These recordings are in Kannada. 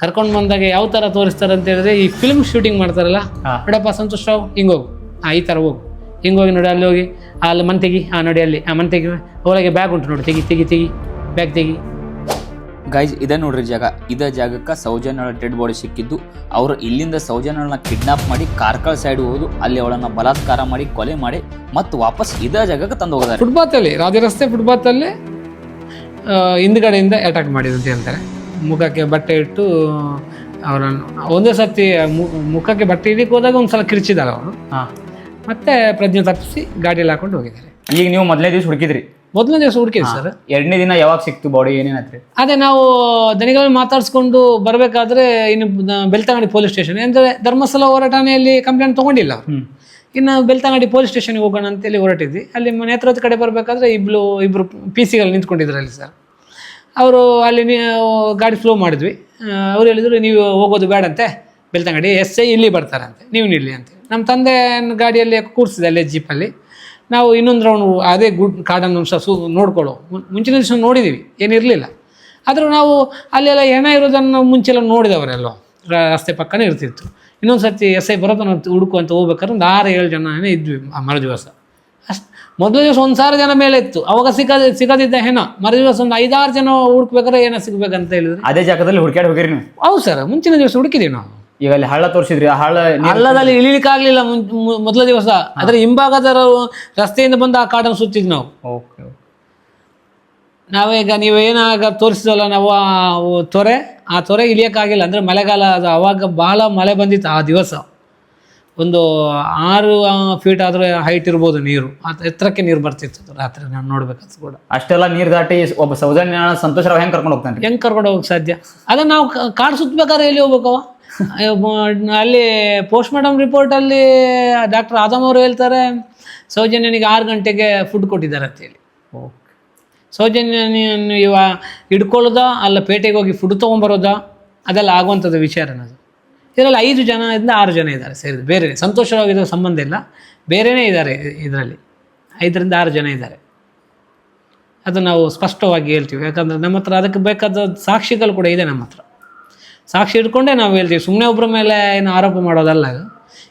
ಕರ್ಕೊಂಡು ಬಂದಾಗ ಯಾವ ಥರ ತೋರಿಸ್ತಾರೆ ಅಂತ ಹೇಳಿದ್ರೆ ಈ ಫಿಲ್ಮ್ ಶೂಟಿಂಗ್ ಮಾಡ್ತಾರಲ್ಲ. ನೋಡಪ್ಪ ಸಂತೋಷ್ ರಾವ್ ಹಿಂಗೋಗು ಹೋಗು. ಹಾಂ ಈ ಥರ ಹೋಗು. ಹಿಂಗೋಗಿ ಹೋಗಿ ನೋಡಿ ಅಲ್ಲಿ ಹೋಗಿ ಅಲ್ಲಿ ಮನ್ ತೆಗಿ ಹಾಂ ನೋಡಿ ಅಲ್ಲಿ ಆ ಮನ್ ತೆಗಿ ಒಳಗೆ ಬ್ಯಾಗ್ ಉಂಟು ನೋಡಿ ತೆಗಿ ತೆಗಿ ತೆಗಿ ಬ್ಯಾಗ್ ತೆಗಿ. ಗೈಜ್ ಇದೇ ನೋಡ್ರಿ ಜಾಗ. ಇದೇ ಜಾಗಕ್ಕೆ ಸೌಜನ್ಯಳ ಡೆಡ್ ಬಾಡಿ ಸಿಕ್ಕಿದ್ದು. ಅವರು ಇಲ್ಲಿಂದ ಸೌಜನ್ಯಳನ್ನ ಕಿಡ್ನಾಪ್ ಮಾಡಿ ಕಾರ್ಕಳ ಸೈಡ್ ಹೋದು ಅಲ್ಲಿ ಅವಳನ್ನ ಬಲಾತ್ಕಾರ ಮಾಡಿ ಕೊಲೆ ಮಾಡಿ ಮತ್ತು ವಾಪಸ್ ಇದೇ ಜಾಗಕ್ಕೆ ತಂದು ಹೋಗಿದ್ದಾರೆ ಅಲ್ಲಿ ರಾಜ ರಸ್ತೆ ಅಲ್ಲಿ ಹಿಂದ್ಗಡೆಯಿಂದ ಅಟ್ಯಾಕ್ ಮಾಡಿದಂತ ಅಂತ ಹೇಳ್ತಾರೆ. ಮುಖಕ್ಕೆ ಬಟ್ಟೆ ಇಟ್ಟು ಅವರನ್ನು ಒಂದೇ ಸರ್ತಿ ಮುಖಕ್ಕೆ ಬಟ್ಟೆ ಇಡಕ್ಕೆ ಹೋದಾಗ ಒಂದು ಸಲ ಕಿರಿಚಿದಾರೆ ಅವರು ಹಾಂ. ಮತ್ತೆ ಪ್ರಜ್ಞೆ ತಪ್ಪಿಸಿ ಗಾಡಿಯಲ್ಲಿ ಹಾಕೊಂಡು ಹೋಗಿದ್ದಾರೆ. ಈಗ ನೀವು ಮೊದಲನೇ ದಿವಸ ಹುಡುಕಿದ್ರಿ? ಮೊದಲನೇ ದಿವಸ ಹುಡುಕಿದ್ರಿ ಸರ್. ಎರಡನೇ ದಿನ ಯಾವಾಗ ಸಿಕ್ತು ಬಾಡಿ ಏನೇನಾತ್ರಿ ಅದೇ ನಾವು ದನಿಗಳನ್ನು ಮಾತಾಡಿಸ್ಕೊಂಡು ಬರಬೇಕಾದ್ರೆ ಇನ್ನು ಬೆಳ್ತಂಗಡಿ ಪೊಲೀಸ್ ಸ್ಟೇಷನ್ ಅಂದರೆ ಧರ್ಮಸ್ಥಳ ಹೋರಾಟನೆಯಲ್ಲಿ ಕಂಪ್ಲೇಂಟ್ ತೊಗೊಂಡಿಲ್ಲ ಇನ್ನು ಬೆಳ್ತಂಗಡಿ ಪೊಲೀಸ್ ಸ್ಟೇಷನ್ಗೆ ಹೋಗೋಣ ಅಂತೇಳಿ ಹೊರಟಿದ್ವಿ. ಅಲ್ಲಿ ನೇತ್ರದ ಕಡೆ ಬರಬೇಕಾದ್ರೆ ಇಬ್ರು ಇಬ್ಬರು ಪಿ ಸಿಗಳು ನಿಂತ್ಕೊಂಡಿದ್ರು ಅಲ್ಲಿ ಸರ್. ಅವರು ಅಲ್ಲಿ ಗಾಡಿ ಫ್ಲೋ ಮಾಡಿದ್ವಿ. ಅವ್ರು ಹೇಳಿದ್ರು, ನೀವು ಹೋಗೋದು ಬೇಡಂತೆ. ಬೆಳ್ತಂಗಡಿ ಎಸ್ ಐ ಇಲ್ಲಿ ಬರ್ತಾರಂತೆ. ನೀವು ನಿಲ್ಲಿ ಅಂತ. ನಮ್ಮ ತಂದೆ ಗಾಡಿಯಲ್ಲಿ ಕೂರಿಸಿದೆ ಅಲ್ಲೇ ಜೀಪಲ್ಲಿ ನಾವು ಇನ್ನೊಂದು ರೌಂಡ್ ಅದೇ ಗುಡ್ ಕಾಡನ್ನು ಸಹ ಸು ನೋಡ್ಕೊಳ್ಳೋ ಮುಂಚಿನ ದಿವಸ ನೋಡಿದ್ದೀವಿ ಏನಿರಲಿಲ್ಲ ಆದರೂ ನಾವು ಅಲ್ಲೆಲ್ಲ ಹೆಣ ಇರೋದನ್ನು ಮುಂಚೆಲ್ಲ ನೋಡಿದವರೆಲ್ಲ. ರಸ್ತೆ ಪಕ್ಕನೇ ಇರ್ತಿತ್ತು. ಇನ್ನೊಂದು ಸರ್ತಿ ಎಸ್ ಐ ಬರೋದನ್ನು ಹುಡುಕು ಅಂತ ಹೋಗ್ಬೇಕಾದ್ರೆ ಒಂದು ಆರು ಏಳು ಜನ ಇದ್ವಿ ಮರು ದಿವಸ ಮೊದಲ ದಿವಸ ಒಂದು ಸಾವಿರ ಜನ ಮೇಲೆ ಇತ್ತು. ಅವಾಗ ಸಿಗದ ಸಿಗದಿದ್ದ ಹೆಣ. ಮರು ದಿವಸ ಒಂದು ಐದಾರು ಜನ ಹುಡುಕ್ಬೇಕಾದ್ರೆ ಏನ ಸಿಗ್ಬೇಕಂತ ಹೇಳಿದ್ರೆ? ಅದೇ ಜಾಗದಲ್ಲಿ ಹುಡುಕಾಡ್ ಹೋಗಿರಿ ನೀವು. ಹೌದು ಸರ್ ಮುಂಚಿನ ದಿವಸ ಹುಡುಕಿದೀವಿ ನಾವು. ಈಗ ಅಲ್ಲಿ ಹಳ್ಳ ತೋರಿಸಿದ್ರಿ ಆ ಹಳ್ಳ ನೀರ್- ಹಳ್ಳದಲ್ಲಿ ಇಳಿಲಿಕ್ಕಾಗಲಿಲ್ಲ ಮೊದಲ ದಿವಸ. ಅದರ ಹಿಂಭಾಗದ ರ- ರಸ್ತೆಯಿಂದ ಬಂದು ಆ ಕಾಡನ್ನು ಸುತ್ತಿದ್ವಿ ನಾವು. ಓಕೆ ನಾವೀಗ ನೀವು ಏನಾಗ ತೋರಿಸಿದಲ್ಲ ನಾವು ಆ ತೊರೆ ಆ ತೊರೆ ಇಳಿಯಕ್ಕಾಗಿಲ್ಲ. ಅಂದ್ರೆ ಮಳೆಗಾಲ ಅದು ಅವಾಗ ಬಹಳ ಮಳೆ ಬಂದಿತ್ತು ಆ ದಿವಸ. ಒಂದು ಆರು ಫೀಟ್ ಆದ್ರೆ ಹೈಟ್ ಇರ್ಬೋದು ನೀರು. ಎತ್ತರಕ್ಕೆ ನೀರು ಬರ್ತಿತ್ತು ರಾತ್ರಿ ನಾನು ನೋಡ್ಬೇಕಾದ್ರು ಕೂಡ. ಅಷ್ಟೆಲ್ಲ ನೀರು ದಾಟಿ ಒಬ್ಬ ಸೌಜನ್ಯ ಸಂತೋಷ ರಾವ್ ಹೆಂಗ್ ಕರ್ಕೊಂಡು ಹೋಗ್ತಾನೆ? ಹೆಂಗೆ ಕರ್ಕೊಂಡು ಹೋಗಕ್ಕೆ ಸಾಧ್ಯ? ಅದೇ ನಾವು ಕಾರ್ ಸುತ್ತಬೇಕಾದ್ರೆ ಎಲ್ಲಿ ಹೋಗ್ಬೇಕವ ಅಲ್ಲಿ ಪೋಸ್ಟ್ ಮಾರ್ಟಮ್ ರಿಪೋರ್ಟಲ್ಲಿ ಡಾಕ್ಟರ್ ಆದಮ್ ಅವರು ಹೇಳ್ತಾರೆ ಸೌಜನ್ಯನಿಗೆ ಆರು ಗಂಟೆಗೆ ಫುಡ್ ಕೊಟ್ಟಿದ್ದಾರೆ ಅಂತ ಹೇಳಿ. ಸೌಜನ್ಯನ ಇವ ಹಿಡ್ಕೊಳ್ಳೋದ ಅಲ್ಲ ಪೇಟೆಗೆ ಹೋಗಿ ಫುಡ್ ತೊಗೊಂಡ್ಬರೋದ ಅದೆಲ್ಲ ಆಗುವಂಥದ್ದು ವಿಚಾರ ಅದು ಇದರಲ್ಲಿ ಐದು ಜನದಿಂದ ಆರು ಜನ ಇದ್ದಾರೆ ಸೇರಿದ ಬೇರೆ ಸಂತೋಷವಾಗಿರೋ ಸಂಬಂಧ ಇಲ್ಲ. ಬೇರೆಯೇ ಇದ್ದಾರೆ ಇದರಲ್ಲಿ. ಐದರಿಂದ ಆರು ಜನ ಇದ್ದಾರೆ. ಅದು ನಾವು ಸ್ಪಷ್ಟವಾಗಿ ಹೇಳ್ತೀವಿ. ಯಾಕಂದರೆ ನಮ್ಮ ಹತ್ರ ಅದಕ್ಕೆ ಬೇಕಾದ ಸಾಕ್ಷಿಗಳು ಕೂಡ ಇದೆ ನಮ್ಮ ಹತ್ರ. ಸಾಕ್ಷಿ ಇಟ್ಕೊಂಡೇ ನಾವು ಹೇಳ್ತೀವಿ. ಸುಮ್ಮನೆ ಒಬ್ಬರ ಮೇಲೆ ಏನು ಆರೋಪ ಮಾಡೋದಲ್ಲ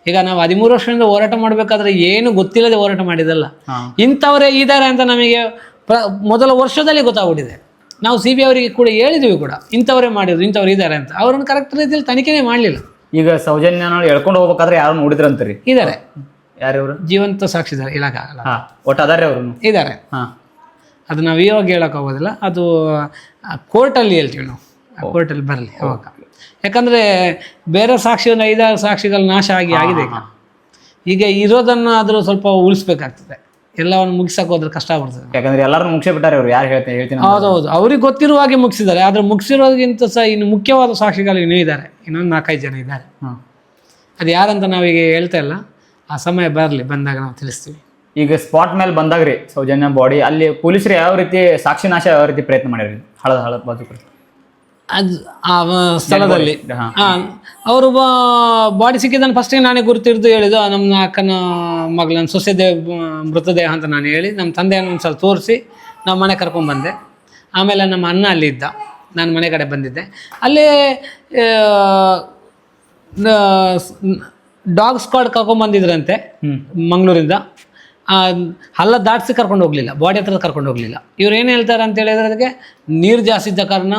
ಈಗ ನಾವು ಹದಿಮೂರು ವರ್ಷದಿಂದ ಹೋರಾಟ ಮಾಡಬೇಕಾದ್ರೆ ಏನು ಗೊತ್ತಿಲ್ಲದೆ ಹೋರಾಟ ಮಾಡಿದಲ್ಲ. ಇಂಥವರೇ ಇದ್ದಾರೆ ಅಂತ ನಮಗೆ ಪ್ರ ಮೊದಲ ವರ್ಷದಲ್ಲಿ ಗೊತ್ತಾಗ್ಬಿಟ್ಟಿದೆ. ನಾವು ಸಿ ಬಿ ಅವರಿಗೆ ಕೂಡ ಹೇಳಿದ್ವಿ ಕೂಡ. ಇಂಥವರೇ ಮಾಡಿದ್ರು ಇಂಥವ್ರು ಇದ್ದಾರೆ ಅಂತ. ಅವರನ್ನು ಕರೆಕ್ಟ್ ರೀತಿಯಲ್ಲಿ ತನಿಖೆನೇ ಮಾಡಲಿಲ್ಲ. ಈಗ ಸೌಜನ್ಯ ಎಳ್ಕೊಂಡು ಹೋಗ್ಬೇಕಾದ್ರೆ ಯಾರು ನೋಡಿದ್ರಂತ್ರಿ? ಇದ್ದಾರೆ. ಯಾರು ಇವ್ರು? ಜೀವಂತ ಸಾಕ್ಷಿದಾರೆ ಇಲಾಖೆ ಹಾ ಒಟ್ಟು ಅದಾರೆ ಅವರು ಇದ್ದಾರೆ. ಹಾಂ. ಅದು ನಾವು ಇವಾಗ ಹೇಳೋಕ್ಕಾಗೋದಿಲ್ಲ ಅದು ಕೋರ್ಟಲ್ಲಿ ಹೇಳ್ತೀವಿ ನಾವು. ಕೋರ್ಟಲ್ಲಿ ಬರಲಿ ಅವಾಗ. ಯಾಕಂದರೆ ಬೇರೆ ಸಾಕ್ಷಿ ಒಂದು ಐದಾರು ಸಾಕ್ಷಿಗಳು ನಾಶ ಆಗಿ ಆಗಿದೆ ಈಗ. ಈಗ ಇರೋದನ್ನು ಆದರೂ ಸ್ವಲ್ಪ ಉಳಿಸ್ಬೇಕಾಗ್ತದೆ. ಎಲ್ಲವನ್ನು ಮುಗಿಸಕ್ಕೆ ಹೋದ್ರೆ ಕಷ್ಟ ಆಗ್ಬಿಡ್ತದೆ. ಯಾಕಂದ್ರೆ ಎಲ್ಲರೂ ಮುಗಿಸೇ ಬಿಟ್ಟಾರೆ ಅವ್ರು ಯಾರು ಹೇಳ್ತೀನಿ ಹೇಳ್ತೀನಿ ಹೌದು ಹೌದೌದು. ಅವ್ರಿಗೆ ಗೊತ್ತಿರುವ ಹಾಗೆ ಮುಗಿಸಿದ್ದಾರೆ ಆದ್ರೆ ಮುಗಿಸಿರೋದಕ್ಕಿಂತ ಸಹ ಇನ್ನು ಮುಖ್ಯವಾದ ಸಾಕ್ಷಿಗಳು ಇನ್ನೂ ಇದ್ದಾರೆ. ಇನ್ನೊಂದು ನಾಲ್ಕೈದು ಜನ ಇದ್ದಾರೆ. ಹ್ಮ್. ಅದು ಯಾರಂತ ನಾವೀಗ ಹೇಳ್ತಾ ಇಲ್ಲ. ಆ ಸಮಯ ಬರಲಿ ಬಂದಾಗ ನಾವು ತಿಳಿಸ್ತೀವಿ. ಈಗ ಸ್ಪಾಟ್ ಮೇಲೆ ಬಂದಾಗ್ರಿ ಸೌಜನ್ಯ ಬಾಡಿ ಅಲ್ಲಿ ಪೊಲೀಸರು ಯಾವ ರೀತಿ ಸಾಕ್ಷಿ ನಾಶ ಯಾವ ರೀತಿ ಪ್ರಯತ್ನ ಮಾಡಿರಿ ಹಳದ ಹಳದ ಬಾಜು ಕಡೆ. ಅದು ಆ ಸ್ಥಳದಲ್ಲಿ. ಹಾ. ಅವರು ಬಾಡಿ ಸಿಕ್ಕಿದ್ದನ್ನು ಫಸ್ಟಿಗೆ ನಾನೇ ಗುರುತಿರ್ದು ಹೇಳಿದ್ದು ನಮ್ಮ ಅಕ್ಕನ ಮಗಳ ಸೊಸೆದೇ ಮೃತದೇಹ ಅಂತ ನಾನು ಹೇಳಿ ನಮ್ಮ ತಂದೆಯನ್ನು ಒಂದು ಸಲ ತೋರಿಸಿ ನಾವು ಮನೆ ಕರ್ಕೊಂಡ್ಬಂದೆ ಆಮೇಲೆ ನಮ್ಮ ಅಣ್ಣ ಅಲ್ಲಿ ಇದ್ದ ನಾನು ಮನೆ ಕಡೆ ಬಂದಿದ್ದೆ. ಅಲ್ಲಿ ಡಾಗ್ ಸ್ಕ್ವಾಡ್ ಕರ್ಕೊಂಡ್ಬಂದಿದ್ರಂತೆ ಬಂದಿದ್ರಂತೆ ಮಂಗಳೂರಿಂದ. ಆ, ಹಲ್ಲ ದಾಟಿಸಿ ಕರ್ಕೊಂಡು ಹೋಗಲಿಲ್ಲ ಬಾಡಿ ಹತ್ರ ಕರ್ಕೊಂಡು ಹೋಗಲಿಲ್ಲ. ಇವ್ರು ಏನು ಹೇಳ್ತಾರೆ ಅಂತ ಹೇಳಿದ್ರೆ ಅದಕ್ಕೆ ನೀರು ಜಾಸ್ತಿ ಇದ್ದ ಕಾರಣ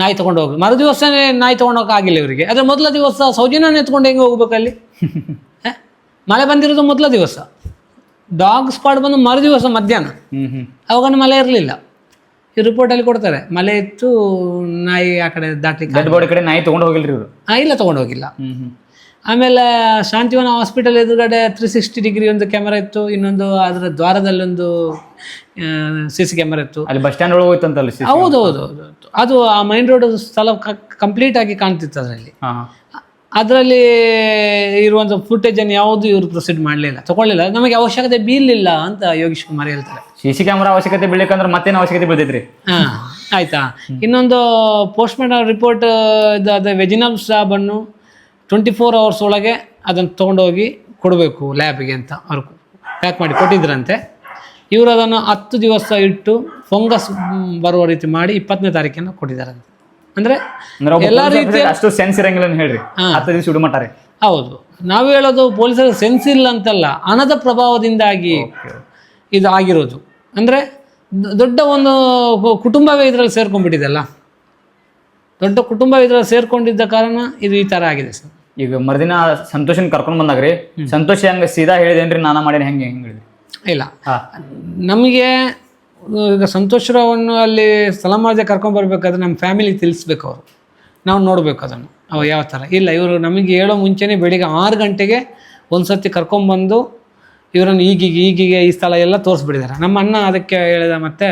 ನಾಯಿ ತೊಗೊಂಡು ಹೋಗಿ ಮರು ದಿವಸನೇ ನಾಯಿ ಆಗಿಲ್ಲ ಇವರಿಗೆ. ಆದರೆ ಮೊದಲ ದಿವಸ ಸೌಜನ್ಯನ ಎತ್ಕೊಂಡು ಹೆಂಗೆ ಹೋಗ್ಬೇಕಲ್ಲಿ? ಮಳೆ ಬಂದಿರೋದು ಮೊದಲ ದಿವಸ. ಡಾಗ್ ಸ್ಪಾಟ್ ಬಂದು ಮರು ದಿವಸ ಮಧ್ಯಾಹ್ನ. ಅವಾಗ ಮಳೆ ಇರಲಿಲ್ಲ. ಈ ರಿಪೋರ್ಟಲ್ಲಿ ಕೊಡ್ತಾರೆ ಮಳೆ ಇತ್ತು ನಾಯಿ ಆ ಕಡೆ ದಾಟಿ ಕಡೆ ನಾಯಿ ತೊಗೊಂಡು ಹೋಗಿಲ್ಲ ಇವರು? ಇಲ್ಲ ತೊಗೊಂಡು ಹೋಗಿಲ್ಲ. ಆಮೇಲೆ ಶಾಂತಿವನ ಹಾಸ್ಪಿಟಲ್ ಎದುರುಗಡೆ ತ್ರೀ ಸಿಕ್ಸ್ಟಿ ಡಿಗ್ರಿ ಒಂದು ಕ್ಯಾಮರಾ ಇತ್ತು ಇನ್ನೊಂದು ಅದರ ದ್ವಾರದಲ್ಲೊಂದು ಸಿ ಸಿ ಕ್ಯಾಮರಾ ಇತ್ತು. ಅಲ್ಲಿ ಬಸ್ ಸ್ಟ್ಯಾಂಡ್ ಒಳಗೆ ಹೋಯ್ತಂತಲ್ಲ ಹೌದು ಹೌದು ಹೌದು. ಅದು ಆ ಮೈನ್ ರೋಡ್ ಸ್ಥಳ ಕಂಪ್ಲೀಟ್ ಆಗಿ ಕಾಣ್ತಿತ್ತು ಅದರಲ್ಲಿ. ಅದರಲ್ಲಿ ಇರುವಂಥ ಫುಟೇಜನ್ನು ಯಾವುದು ಇವರು ಪ್ರೊಸೀಡ್ ಮಾಡಲಿಲ್ಲ. ತಗೊಳ್ಳಿಲ್ಲ. ನಮಗೆ ಅವಶ್ಯಕತೆ ಬೀಳಲಿಲ್ಲ ಅಂತ ಯೋಗೀಶ್ ಕುಮಾರ್ ಹೇಳ್ತಾರೆ. ಸಿ ಸಿ ಕ್ಯಾಮ್ರಾ ಅವಶ್ಯಕತೆ ಬೀಳಬೇಕಂದ್ರೆ ಮತ್ತೇನು ಅವಶ್ಯಕತೆ ಬೀಳ್ತೈತ್ರಿ? ಹಾಂ ಆಯ್ತಾ? ಇನ್ನೊಂದು ಪೋಸ್ಟ್ ಮಾರ್ಟಮ್ ರಿಪೋರ್ಟ್ ಇದಾದ ವೆಜಿನಲ್ ಸ್ಟಾಬನ್ನು ಟ್ವೆಂಟಿ ಫೋರ್ ಅವರ್ಸ್ ಒಳಗೆ ಅದನ್ನು ತೊಗೊಂಡೋಗಿ ಕೊಡಬೇಕು ಲ್ಯಾಬಿಗೆ ಅಂತ ಅವ್ರು ಪ್ಯಾಕ್ ಮಾಡಿ ಕೊಟ್ಟಿದ್ರಂತೆ. ಇವರು ಅದನ್ನು ಹತ್ತು ದಿವಸ ಇಟ್ಟು ಫಂಗಸ್ ಬರುವ ರೀತಿ ಮಾಡಿ ಇಪ್ಪತ್ತನೇ ತಾರೀಕಿನ ಕೊಟ್ಟಿದ್ದಾರಂತೆ. ಅಂದರೆ ಅಂದ್ರೆ ರೀತಿ ಎಲ್ಲಾ ರೀತಿಯ ಅಷ್ಟು ಸೆನ್ಸ್ ಇರಂಗಿಲ್ಲ ಹೇಳ್ರಿ. ಹತ್ತು ದಿವಸ ಸುಡುಮಟ್ಟಾರೆ ಹೌದು. ನಾವು ಹೇಳೋದು ಪೊಲೀಸರ ಸೆನ್ಸ್ ಇಲ್ಲ ಅಂತಲ್ಲ ಹಣದ ಪ್ರಭಾವದಿಂದಾಗಿ ಇದು ಆಗಿರೋದು ಅಂದರೆ ದೊಡ್ಡ ಒಂದು ಕುಟುಂಬವೇ ಇದರಲ್ಲಿ ಸೇರ್ಕೊಂಡ್ಬಿಟ್ಟಿದೆಲ್ಲ. ದೊಡ್ಡ ಕುಟುಂಬ ಇದರಲ್ಲಿ ಸೇರ್ಕೊಂಡಿದ್ದ ಕಾರಣ ಇದು ಈ ಥರ ಆಗಿದೆ ಸರ್. ಈಗ ಮರುದಿನ ಸಂತೋಷನ್ ಕರ್ಕೊಂಡ್ ಬಂದಾಗ್ರಿ. ಸಂತೋಷ ಹೆಂಗೆ ಸೀದಾ ಹೇಳಿದೇನ್ರಿ ನಾನು ಮಾಡೇನಿ ಹೆಂಗೆ ಹೆಂಗೆ ಹೇಳಿದ್ರಿ. ಇಲ್ಲ. ನಮಗೆ ಈಗ ಸಂತೋಷರವನ್ನು ಅಲ್ಲಿ ಸ್ಥಳಮಾರ್ಜೆ ಕರ್ಕೊಂಬರ್ಬೇಕಾದ್ರೆ ನಮ್ಮ ಫ್ಯಾಮಿಲಿ ತಿಳಿಸ್ಬೇಕು ಅವರು. ನಾವು ನೋಡಬೇಕು ಅದನ್ನು. ಅವು ಯಾವ ಥರ ಇಲ್ಲ ಇವರು ನಮಗೆ ಹೇಳೋ ಮುಂಚೆನೇ ಬೆಳಿಗ್ಗೆ ಆರು ಗಂಟೆಗೆ ಒಂದು ಸರ್ತಿ ಕರ್ಕೊಂಬಂದು ಇವರನ್ನು ಈಗೀಗ ಈಗೀಗ ಈ ಸ್ಥಳ ಎಲ್ಲ ತೋರಿಸ್ಬಿಟ್ಟಿದ್ದಾರೆ ನಮ್ಮ ಅಣ್ಣ ಅದಕ್ಕೆ ಹೇಳಿದ ಮತ್ತೆ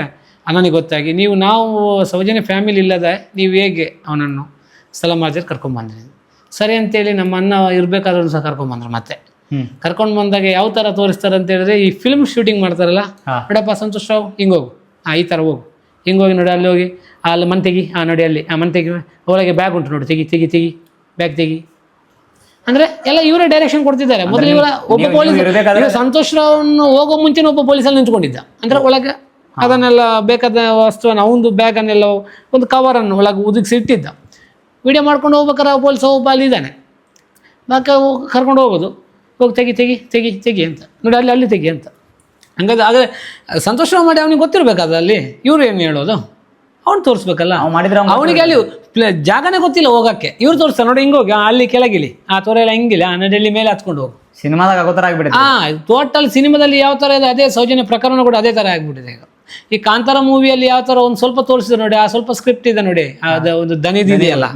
ಅಣ್ಣನಿಗೆ ಗೊತ್ತಾಗಿ ನೀವು ನಾವು ಸೌಜನ್ಯ ಫ್ಯಾಮಿಲಿ ಇಲ್ಲದೆ ನೀವು ಹೇಗೆ ಅವನನ್ನು ಸ್ಥಳ ಮಾಡಿದ್ರೆ ಕರ್ಕೊಂಬಂದ್ರಿ ಸರಿ ಅಂತೇಳಿ ನಮ್ಮ ಅಣ್ಣ ಇರಬೇಕಾದ್ರೂ ಸಹ ಕರ್ಕೊಂಬಂದ್ರು ಮತ್ತೆ. ಕರ್ಕೊಂಡು ಬಂದಾಗ ಯಾವ ತರ ತೋರಿಸ್ತಾರೆ ಅಂತ ಹೇಳಿದ್ರೆ ಈ ಫಿಲ್ಮ್ ಶೂಟಿಂಗ್ ಮಾಡ್ತಾರಲ್ಲ. ನೋಡಪ್ಪ ಸಂತೋಷ್ ರಾವ್ ಹಿಂಗೆ ಹೋಗು. ಹಾಂ ಈ ತರ ಹೋಗು. ಹಿಂಗೆ ಹೋಗಿ ನೋಡಿ ಅಲ್ಲಿ ಹೋಗಿ. ಆ, ಅಲ್ಲಿ ಮನ್ ತೆಗಿ ಆ ನೋಡಿ ಅಲ್ಲಿ. ಆ ಮನ್ ತೆಗಿ ಒಳಗೆ ಬ್ಯಾಗ್ ಉಂಟು ನೋಡಿ ತೆಗಿ ತೆಗಿ ತೆಗಿ. ಬ್ಯಾಗ್ ತೆಗಿ. ಅಂದ್ರೆ ಎಲ್ಲ ಇವರೇ ಡೈರೆಕ್ಷನ್ ಕೊಡ್ತಿದ್ದಾರೆ. ಮೊದಲು ಇವರ ಒಬ್ಬ ಪೊಲೀಸ್ ಸಂತೋಷ್ ರಾವ್ನು ಹೋಗೋ ಮುಂಚೆನೇ ಒಬ್ಬ ಪೊಲೀಸಲ್ಲಿ ನಿಂತ್ಕೊಂಡಿದ್ದ. ಅಂದ್ರೆ ಒಳಗೆ ಅದನ್ನೆಲ್ಲ ಬೇಕಾದ ವಸ್ತುವನ್ನು ಅವನದು ಬ್ಯಾಗನ್ನೆಲ್ಲ ಒಂದು ಕವರನ್ನು ಒಳಗೆ ಉದುಗಿಸಿ ಇಟ್ಟಿದ್ದ. ವಿಡಿಯೋ ಮಾಡ್ಕೊಂಡು ಹೋಗ್ಬೇಕಾರೆ ಪೊಲೀಸ್ ಒಬ್ಬ ಅಲ್ಲಿ ಇದ್ದಾನೆ. ಬಾಕಿ ಕರ್ಕೊಂಡು ಹೋಗೋದು. ಹೋಗಿ ತೆಗಿ ತೆಗಿ ತೆಗಿ ತೆಗಿ ಅಂತ. ನೋಡಿ ಅಲ್ಲಿ ಅಲ್ಲಿ ತೆಗಿ ಅಂತ. ಹಂಗಾದ್ರೆ ಆದರೆ ಸಂತೋಷ ಮಾಡಿ ಅವನಿಗೆ ಗೊತ್ತಿರಬೇಕಾದ ಅಲ್ಲಿ. ಇವ್ರು ಏನು ಹೇಳೋದು? ಅವ್ನು ತೋರಿಸ್ಬೇಕಲ್ಲ. ಅವ್ನು ಮಾಡಿದ್ರೆ ಅವ್ನ್ ಅವನಿಗೆ ಅಲ್ಲಿ ಜಾಗನೇ ಗೊತ್ತಿಲ್ಲ ಹೋಗಕ್ಕೆ. ಇವ್ರು ತೋರಿಸ್ತಾರೆ ನೋಡಿ ಹಿಂಗೆ ಹೋಗಿ. ಆ, ಅಲ್ಲಿ ಕೆಳಗಿಲಿ. ಆ ತೋರ ಎಲ್ಲ ಹಿಂಗಿಲ್ಲ. ಆ ನಡಿಯಲ್ಲಿ ಮೇಲೆ ಹತ್ಕೊಂಡು ಹೋಗು. ಸಿನಿಮಾದಾಗ ಆಗೋ ಥರ ಆಗ್ಬಿಡುತ್ತೆ. ಹಾಂ ಟೋಟಲ್ ಸಿನಿಮಾದಲ್ಲಿ ಯಾವ ಥರ ಇದೆ ಅದೇ ಸೌಜನ್ಯ ಪ್ರಕರಣ ಕೂಡ ಅದೇ ಥರ ಆಗಿಬಿಟ್ಟಿದೆ ಈಗ. ಈ ಕಾಂತಾರ ಮೂವಿಯಲ್ಲಿ ಯಾವ ಥರ ಒಂದು ಸ್ವಲ್ಪ ತೋರಿಸಿದೆ ನೋಡಿ ಆ ಸ್ವಲ್ಪ ಸ್ಕ್ರಿಪ್ಟ್ ಇದೆ ನೋಡಿ ಅದು ಒಂದು ದನಿದಿದೆಯಲ್ಲ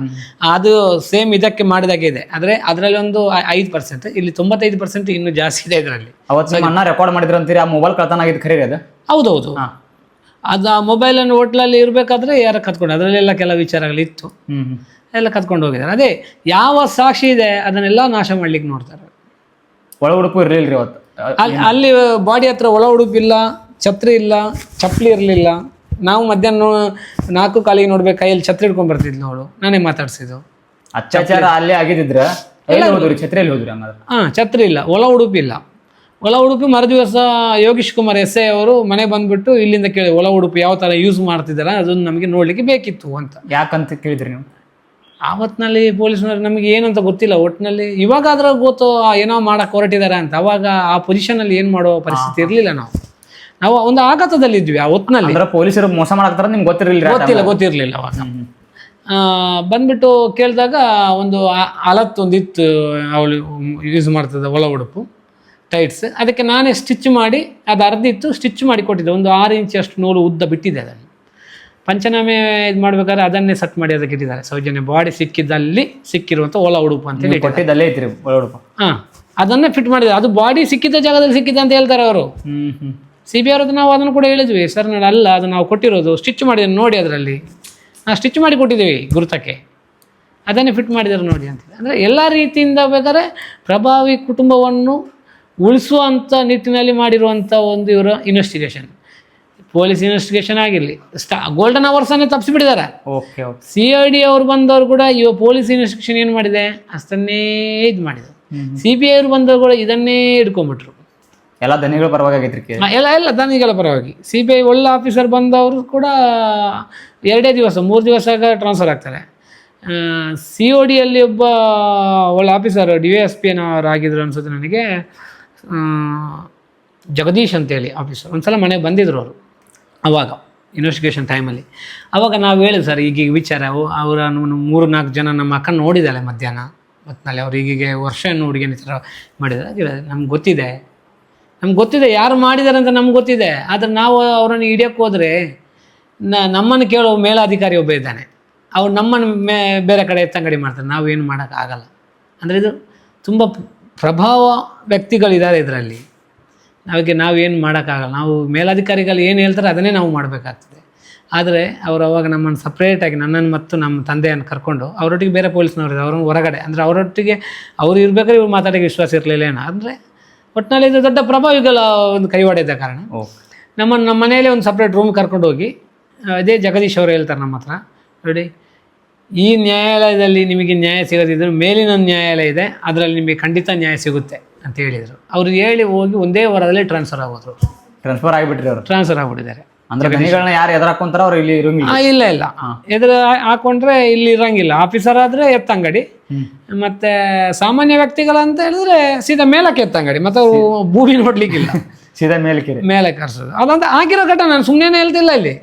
ಅದು ಸೇಮ್ ಇದಕ್ಕೆ ಮಾಡಿದಾಗೆ ಇದೆ. ಆದರೆ ಅದರಲ್ಲಿ ಒಂದು ಐದು ಪರ್ಸೆಂಟ್ ಇಲ್ಲಿ ತೊಂಬತ್ತೈದು ಪರ್ಸೆಂಟ್ ಇನ್ನೂ ಜಾಸ್ತಿ ಇದೆ ಇದರಲ್ಲಿ. ಅವತ್ತು ಅಣ್ಣ ರೆಕಾರ್ಡ್ ಮಾಡಿದ್ರು ಅಂತೀರಿ ಆ ಮೊಬೈಲ್ ಕಳ್ತನ ಆಗಿದ್ದು ಖರೀ ಅದು? ಹೌದೌದು. ಅದು ಆ ಮೊಬೈಲನ್ನು ಹೋಟ್ಲಲ್ಲಿ ಇರಬೇಕಾದ್ರೆ ಯಾರ ಕತ್ಕೊಂಡು ಅದರಲ್ಲೆಲ್ಲ ಕೆಲವು ವಿಚಾರಗಳಿತ್ತು ಎಲ್ಲ ಕತ್ಕೊಂಡು ಹೋಗಿದ್ದಾರೆ. ಅದೇ ಯಾವ ಸಾಕ್ಷಿ ಇದೆ ಅದನ್ನೆಲ್ಲ ನಾಶ ಮಾಡ್ಲಿಕ್ಕೆ ನೋಡ್ತಾರೆ. ಒಳ ಉಡುಪು ಇರಲಿಲ್ಲ ಅವತ್ತು? ಅಲ್ಲಿ ಅಲ್ಲಿ ಬಾಡಿ ಹತ್ರ ಒಳ ಉಡುಪಿಲ್ಲ. ಛತ್ರಿ ಇಲ್ಲ ಚಪ್ಪಲಿ ಇರಲಿಲ್ಲ. ನಾವು ಮಧ್ಯಾಹ್ನ ನಾಲ್ಕು ಕಾಲಿಗೆ ನೋಡ್ಬೇಕು ಕೈಯಲ್ಲಿ ಛತ್ರಿ ಹಿಡ್ಕೊಂಡ್ ಬರ್ತಿದ್ಲು ಅವಳು. ನಾನೇ ಮಾತಾಡ್ಸಿದ್ದು. ಅತ್ಯಾಚಾರ ಅಲ್ಲೇ ಆಗಿದ್ರ ಹೋದ್ರಿ? ಛತ್ರಿಯಲ್ಲಿ ಹೋದ್ರಿ ಹಂಗಾದ್ರೆ? ಹಾಂ ಛತ್ರಿ ಇಲ್ಲ ಒಳ ಉಡುಪಿ ಇಲ್ಲ. ಒಳ ಉಡುಪಿ ಮರುದಿವಸ ಯೋಗೀಶ್ ಕುಮಾರ್ ಎಸ್ ಐ ಅವರು ಮನೆ ಬಂದ್ಬಿಟ್ಟು ಇಲ್ಲಿಂದ ಕೇಳಿ ಒಳ ಉಡುಪಿ ಯಾವ ಥರ ಯೂಸ್ ಮಾಡ್ತಿದ್ದಾರೆ? ಅದನ್ನು ನಮಗೆ ನೋಡಲಿಕ್ಕೆ ಬೇಕಿತ್ತು ಅಂತ. ಯಾಕಂತ ಕೇಳಿದ್ರಿ ನೀವು? ಆವತ್ತಿನಲ್ಲಿ ಪೊಲೀಸ್ನವ್ರು ನಮಗೆ ಏನಂತ ಗೊತ್ತಿಲ್ಲ. ಒಟ್ಟಿನಲ್ಲಿ ಇವಾಗ ಅದ್ರ ಗೊತ್ತು ಏನೋ ಮಾಡಕ್ಕೆ ಹೊರಟಿದ್ದಾರೆ ಅಂತ. ಅವಾಗ ಆ ಪೊಸಿಷನಲ್ಲಿ ಏನು ಮಾಡೋ ಪರಿಸ್ಥಿತಿ ಇರಲಿಲ್ಲ ನಾವು. ನಾವು ಒಂದು ಆಘಾತದಲ್ಲಿ ಇದ್ವಿ ಆ ಹೊತ್ತಿನಲ್ಲಿ ಅಂದ್ರೆ ಪೊಲೀಸರು ಮೋಸ ಮಾಡಾಕ್ತಾರ ನಿಮ್ಗೆ ಗೊತ್ತಿರಲಿಲ್ಲ ಗೊತ್ತಿಲ್ಲ ಗೊತ್ತಿರಲಿಲ್ಲ ಅವಾಗ. ಬಂದ್ಬಿಟ್ಟು ಕೇಳಿದಾಗ ಒಂದು ಅಲತ್ ಒಂದಿತ್ತು ಅವಳು ಯೂಸ್ ಮಾಡ್ತದೆ ಒಳ ಉಡುಪು ಟೈಟ್ಸ್ ಅದಕ್ಕೆ ನಾನೇ ಸ್ಟಿಚ್ ಮಾಡಿ ಅದು ಅರ್ಧ ಇತ್ತು ಸ್ಟಿಚ್ ಮಾಡಿ ಕೊಟ್ಟಿದ್ದೆ. ಒಂದು ಆರು ಇಂಚ್ ಅಷ್ಟು ನೂಲು ಉದ್ದ ಬಿಟ್ಟಿದೆ ಅದನ್ನು. ಪಂಚನಾಮೆ ಇದು ಮಾಡ್ಬೇಕಾದ್ರೆ ಅದನ್ನೇ ಸೆಟ್ ಮಾಡಿ ಅದಕ್ಕೆ ಇಟ್ಟಿದ್ದಾರೆ. ಸೌಜನ್ಯ ಬಾಡಿ ಸಿಕ್ಕಿದ್ದಲ್ಲಿ ಸಿಕ್ಕಿರುವಂಥ ಒಳ ಉಡುಪು ಅಂತ ಹೇಳಿ ಕೊಟ್ಟಿದ್ದಲ್ಲೇ ಇತ್ತು ಒಳ ಉಡುಪು? ಹಾಂ ಅದನ್ನೇ ಫಿಟ್ ಮಾಡಿದ್ದಾರೆ. ಅದು ಬಾಡಿ ಸಿಕ್ಕಿದ್ದ ಜಾಗದಲ್ಲಿ ಸಿಕ್ಕಿದೆ ಅಂತ ಹೇಳ್ತಾರೆ ಅವರು. ಹ್ಞೂ ಹ್ಮ್. ಸಿ ಬಿ ಅವ್ರದ್ದು ನಾವು ಅದನ್ನು ಕೂಡ ಹೇಳಿದ್ವಿ ಸರ್ ನಾನು ಅಲ್ಲ ಅದು ನಾವು ಕೊಟ್ಟಿರೋದು ಸ್ಟಿಚ್ ಮಾಡಿದ್ದೀನಿ ನೋಡಿ ಅದರಲ್ಲಿ. ನಾವು ಸ್ಟಿಚ್ ಮಾಡಿ ಕೊಟ್ಟಿದ್ದೀವಿ ಗುರುತಕ್ಕೆ. ಅದನ್ನೇ ಫಿಟ್ ಮಾಡಿದ್ದಾರೆ ನೋಡಿ ಅಂತ ಅಂದರೆ ಎಲ್ಲ ರೀತಿಯಿಂದ ಬೇಕಾದ್ರೆ ಪ್ರಭಾವಿ ಕುಟುಂಬವನ್ನು ಉಳಿಸುವಂಥ ನಿಟ್ಟಿನಲ್ಲಿ ಮಾಡಿರುವಂಥ ಒಂದು ಇವರ ಇನ್ವೆಸ್ಟಿಗೇಷನ್ ಪೊಲೀಸ್ ಇನ್ವೆಸ್ಟಿಗೇಷನ್ ಆಗಿರಲಿ. ಸ್ಟಾ ಗೋಲ್ಡನ್ ಅವರ್ಸನ್ನೇ ತಪ್ಪಿಸಿಬಿಟ್ಟಿದ್ದಾರೆ okay okay C I D ಅವ್ರು ಬಂದವರು ಕೂಡ ಇವ ಪೊಲೀಸ್ ಇನ್ವೆಸ್ಟಿಗೇಷನ್ ಏನು ಮಾಡಿದೆ? ಅಷ್ಟನ್ನೇ ಇದು ಮಾಡಿದೆ ಸಿ ಬಿ ಐ ಅವ್ರು ಬಂದವರು ಕೂಡ ಇದನ್ನೇ ಹಿಡ್ಕೊಂಡ್ಬಿಟ್ರು. ಎಲ್ಲ ದನಿಗಳ ಪರವಾಗಿ ಆಗೈತ್ರಿ ಎಲ್ಲ ಎಲ್ಲ ದನಿಗಳ ಪರವಾಗಿ. ಸಿ ಬಿ ಐ ಒಳ್ಳೆ ಆಫೀಸರ್ ಬಂದವರು ಕೂಡ ಎರಡೇ ದಿವಸ, ಮೂರು ದಿವಸ ಟ್ರಾನ್ಸ್ಫರ್ ಆಗ್ತಾರೆ. ಸಿ ಒ ಡಿಯಲ್ಲಿ ಒಬ್ಬ ಒಳ್ಳೆ officer D Y S P ಆಗಿದ್ರು ಅನ್ಸುತ್ತೆ ನನಗೆ. ಜಗದೀಶ್ ಅಂತೇಳಿ ಆಫೀಸರ್ ಒಂದ್ಸಲ ಮನೆಗೆ ಬಂದಿದ್ರು ಅವರು, ಅವಾಗ ಇನ್ವೆಸ್ಟಿಗೇಷನ್ ಟೈಮಲ್ಲಿ ಅವಾಗ ನಾವು ಹೇಳಿದ್ವಿ ಸರ್ ಈಗೀಗ ವಿಚಾರ ಅವರ ಮೂರು ನಾಲ್ಕು ಜನ ನಮ್ಮ ಅಕ್ಕ ನೋಡಿದ್ದಾಳೆ ಮಧ್ಯಾಹ್ನ. ಮತ್ತಿನಲ್ಲಿ ಅವ್ರು ಈಗೀಗ ವರ್ಷ ಹುಡುಗಿನ ಥರ ಮಾಡಿದ್ದಾರೆ ನಮ್ಗೆ ಗೊತ್ತಿದೆ. ನಮ್ಗೆ ಗೊತ್ತಿದೆ, ಯಾರು ಮಾಡಿದ್ದಾರೆ ಅಂತ ನಮ್ಗೆ ಗೊತ್ತಿದೆ. ಆದರೆ ನಾವು ಅವರನ್ನು ಹಿಡಿಯೋಕ್ಕೆ ಹೋದರೆ ನಮ್ಮನ್ನು ಕೇಳೋ ಮೇಲಾಧಿಕಾರಿ ಒಬ್ಬ ಇದ್ದಾನೆ. ಅವ್ರು ನಮ್ಮನ್ನು ಮೇ, ಬೇರೆ ಕಡೆ ಎತ್ತಂಗಡಿ ಮಾಡ್ತಾರೆ. ನಾವು ಏನು ಮಾಡೋಕ್ಕಾಗಲ್ಲ ಅಂದರೆ ಇದು ತುಂಬ ಪ್ರಭಾವ ವ್ಯಕ್ತಿಗಳಿದ್ದಾರೆ ಇದರಲ್ಲಿ. ನಾವಿಗೆ ನಾವೇನು ಮಾಡೋಕ್ಕಾಗಲ್ಲ ನಾವು ಮೇಲಾಧಿಕಾರಿಗಳು ಏನು ಹೇಳ್ತಾರೆ ಅದನ್ನೇ ನಾವು ಮಾಡಬೇಕಾಗ್ತದೆ. ಆದರೆ ಅವರು ಅವಾಗ ನಮ್ಮನ್ನು ಸಪ್ರೇಟಾಗಿ ನನ್ನನ್ನು ಮತ್ತು ನಮ್ಮ ತಂದೆಯನ್ನು ಕರ್ಕೊಂಡು ಅವರೊಟ್ಟಿಗೆ ಬೇರೆ ಪೊಲೀಸ್ನವರು ಅವ್ರನ್ನ ಹೊರಗಡೆ. ಅಂದರೆ ಅವರೊಟ್ಟಿಗೆ ಅವರು ಇರಬೇಕಾದ್ರೆ ಇವ್ರು ಮಾತಾಡೋಕ್ಕೆ ವಿಶ್ವಾಸ ಇರಲಿಲ್ಲ ಏನೋ. ಅಂದರೆ ಒಟ್ಟಿನಲ್ಲಿ ಇದು ದೊಡ್ಡ ಪ್ರಭಾವಿಗಳ ಒಂದು ಕೈವಾಡ ಇದ್ದ ಕಾರಣ. ನಮ್ಮ ನಮ್ಮ ಮನೆಯಲ್ಲಿ ಒಂದು ಸಪ್ರೇಟ್ ರೂಮ್ ಕರ್ಕೊಂಡು ಹೋಗಿ ಅದೇ ಜಗದೀಶ್ ಅವರು ಹೇಳ್ತಾರೆ ನಮ್ಮ ಹತ್ರ. ನೋಡಿ ಈ ನ್ಯಾಯಾಲಯದಲ್ಲಿ ನಿಮಗೆ ನ್ಯಾಯ ಸಿಗದಿದ್ದರೂ ಮೇಲಿನ ನ್ಯಾಯಾಲಯ ಇದೆ ಅದರಲ್ಲಿ ನಿಮಗೆ ಖಂಡಿತ ನ್ಯಾಯ ಸಿಗುತ್ತೆ ಅಂತ ಹೇಳಿದರು. ಅವರು ಹೇಳಿ ಹೋಗಿ ಒಂದೇ ವಾರದಲ್ಲಿ ಟ್ರಾನ್ಸ್ಫರ್ ಆಗೋದ್ರು. ಟ್ರಾನ್ಸ್ಫರ್ ಆಗಿಬಿಟ್ರಿ ಅವರು. ಟ್ರಾನ್ಸ್ಫರ್ ಆಗಿಬಿಟ್ಟಿದ್ದಾರೆ. ಅಂದ್ರೆ ಗಣಿಗಳನ್ನ ಯಾರು ಎದುರು ಎದುರಾಕೊಂತಾರ ಅವ್ರು ಇಲ್ಲಿ ಇರಂಗಿಲ್ಲ ಇಲ್ಲ ಇಲ್ಲ. ಇಲ್ಲ ಎದುರು ಹಾಕೊಂಡ್ರೆ ಇಲ್ಲಿ ಇರಂಗಿಲ್ಲ. ಆಫೀಸರ್ ಆದ್ರೆ ಎತ್ತಂಗಡಿ ಮತ್ತೆ ಸಾಮಾನ್ಯ ವ್ಯಕ್ತಿಗಳಂತ ಹೇಳಿದ್ರೆ ಸೀದಾ ಮೇಲಕ್ಕೆ ಎತ್ತಂಗಡಿ ಮತ್ತೆ ಅವು ಭೂಮಿ ನೋಡ್ಲಿಕ್ಕಿಲ್ಲ ಸೀದಾ ಮೇಲಕ್ಕೆ ಮೇಲೆ ಕರ್ಸೋದು ಅದಂತ ಆಗಿರೋ ಘಟನೆ ನಾನು ಸುಮ್ಮನೆ ಹೇಳ್ತಿಲ್ಲ ಇಲ್ಲಿ.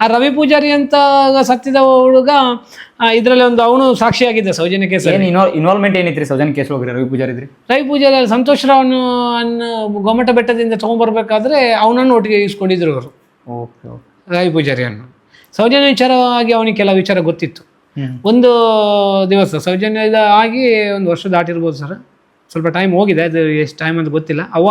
ಆ ರವಿ ಪೂಜಾರಿ ಅಂತ ಸತ್ತಿದ ಹುಡುಗ ಇದರಲ್ಲಿ ಒಂದು ಅವನು ಸಾಕ್ಷಿಯಾಗಿದ್ದ ಸೌಜನ್ಯ ಕೇಸ್ ಇನ್ವಾಲ್ವ್ಮೆಂಟ್ ಏನಿತ್ತು ಸೌಜನ್ಯ ಕೇಸ್ ಹೋಗ್ರಿ ರವಿ ಪೂಜಾರಿ ಇದ್ರಿ? ರವಿ ಪೂಜಾರಿ ಸಂತೋಷ್ ರಾವ್ ಅನ್ನು ಗೊಮ್ಮಟ ಬೆಟ್ಟದಿಂದ ತಗೊಂಡ್ಬರ್ಬೇಕಾದ್ರೆ ಅವನನ್ನು ಒಟ್ಟಿಗೆ ಇಸ್ಕೊಂಡಿದ್ರು ಅವರು ಓಕೆ ರವಿ ಪೂಜಾರಿಯನ್ನು. ಸೌಜನ್ಯ ವಿಚಾರವಾಗಿ ಅವನಿಗೆ ಕೆಲವು ವಿಚಾರ ಗೊತ್ತಿತ್ತು. ಒಂದು ದಿವಸ ಸೌಜನ್ಯದ ಆಗಿ ಒಂದು ವರ್ಷ ದಾಟಿರ್ಬೋದು ಸರ್. ಸ್ವಲ್ಪ ಟೈಮ್ ಹೋಗಿದೆ. ಅದು ಎಷ್ಟು ಟೈಮ್ ಅಂತ ಗೊತ್ತಿಲ್ಲ. ಅವ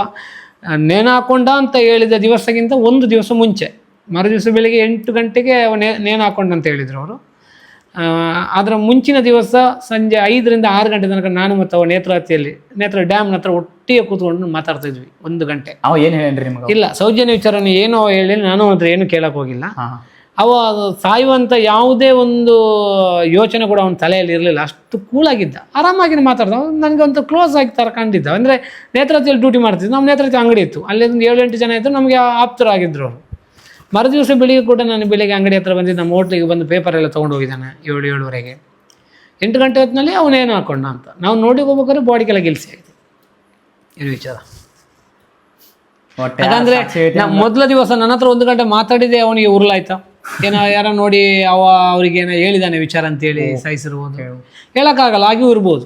ನೇಣಾಕೊಂಡ ಅಂತ ಹೇಳಿದ ದಿವಸಕ್ಕಿಂತ ಒಂದು ದಿವಸ ಮುಂಚೆ ಮರು ದಿವಸ ಬೆಳಿಗ್ಗೆ ಎಂಟು ಗಂಟೆಗೆ ಅವ ನೇ ನೇಣು ಹಾಕೊಂಡ ಅಂತ ಹೇಳಿದರು ಅವರು. ಅದರ ಮುಂಚಿನ ದಿವಸ ಸಂಜೆ ಐದರಿಂದ ಆರು ಗಂಟೆ ತನಕ ನಾನು ಮತ್ತು ಅವ ನೇತ್ರಾವತಿಯಲ್ಲಿ ನೇತ್ರ ಡ್ಯಾಮ್ನ ಹತ್ರ ಒಟ್ಟಿಗೆ ಕೂತ್ಕೊಂಡು ಮಾತಾಡ್ತಾ ಇದ್ವಿ ಒಂದು ಗಂಟೆ. ಅವ ಏನು ಇಲ್ಲ ಸೌಜನ್ಯ ವಿಚಾರನ ಏನೋ ಹೇಳಿ ನಾನು ಅಂತ ಏನು ಕೇಳಕ್ಕೆ ಹೋಗಿಲ್ಲ. ಅವ ಸಾಯುವಂಥ ಯಾವುದೇ ಒಂದು ಯೋಚನೆ ಕೂಡ ಅವನ ತಲೆಯಲ್ಲಿ ಇರಲಿಲ್ಲ. ಅಷ್ಟು ಕೂಳಾಗಿದ್ದ ಆರಾಮಾಗಿ ಮಾತಾಡ್ದ. ನನಗೆ ಒಂದು ಕ್ಲೋಸ್ ಆಗಿ ತರ್ಕೊಂಡಿದ್ದ. ಕಂಡಿದ್ದ ಅಂದರೆ ನೇತ್ರಾವತಿಯಲ್ಲಿ ಡ್ಯೂಟಿ ಮಾಡ್ತಿದ್ದೆ. ನಮ್ಮ ನೇತ್ರಾವತಿ ಅಂಗಡಿ ಇತ್ತು. ಅಲ್ಲಿ ಒಂದು ಏಳು ಎಂಟು ಜನ ಇದ್ದರು ನಮಗೆ ಆಪ್ತರಾಗಿದ್ದರು ಅವರು. ಮರುದಿವಸ ಬೆಳಿಗ್ಗೆ ಕೂಡ ನಾನು ಬೆಳಿಗ್ಗೆ ಅಂಗಡಿ ಹತ್ರ ಬಂದಿದ್ದು. ನಮ್ಮ ಹೋಟ್ಲಿಗೆ ಬಂದು ಪೇಪರ್ ಎಲ್ಲ ತೊಗೊಂಡು ಹೋಗಿದ್ದಾನೆ. ಏಳು ಏಳುವರೆಗೆ. ಎಂಟು ಗಂಟೆ ಹೊತ್ತಿನಲ್ಲಿ ಅವನೇನು ಹಾಕೊಂಡ ಅಂತ. ನಾವು ನೋಡಿ ಹೋಗ್ಬೇಕಾದ್ರೆ ಬಾಡಿ ಗೆಲ್ಸಿ ಆಗಿದೆ ಇದು ವಿಚಾರ. ಯಾಕಂದ್ರೆ ಮೊದಲ ದಿವಸ ನನ್ನ ಹತ್ರ ಒಂದು ಗಂಟೆ ಮಾತಾಡಿದೆ ಅವನಿಗೆ ಉರುಳಾಯ್ತಾ. ಏನೋ ಯಾರೋ ನೋಡಿ ಅವ ಅವ್ರಿಗೆ ಏನೋ ಹೇಳಿದಾನೆ ವಿಚಾರ ಅಂತೇಳಿ ಸಾಯಿಸಿರ್ಬೋದು. ಹೇಳಕ್ಕಾಗಲ್ಲ ಆಗಿಯೂ ಇರ್ಬೋದು.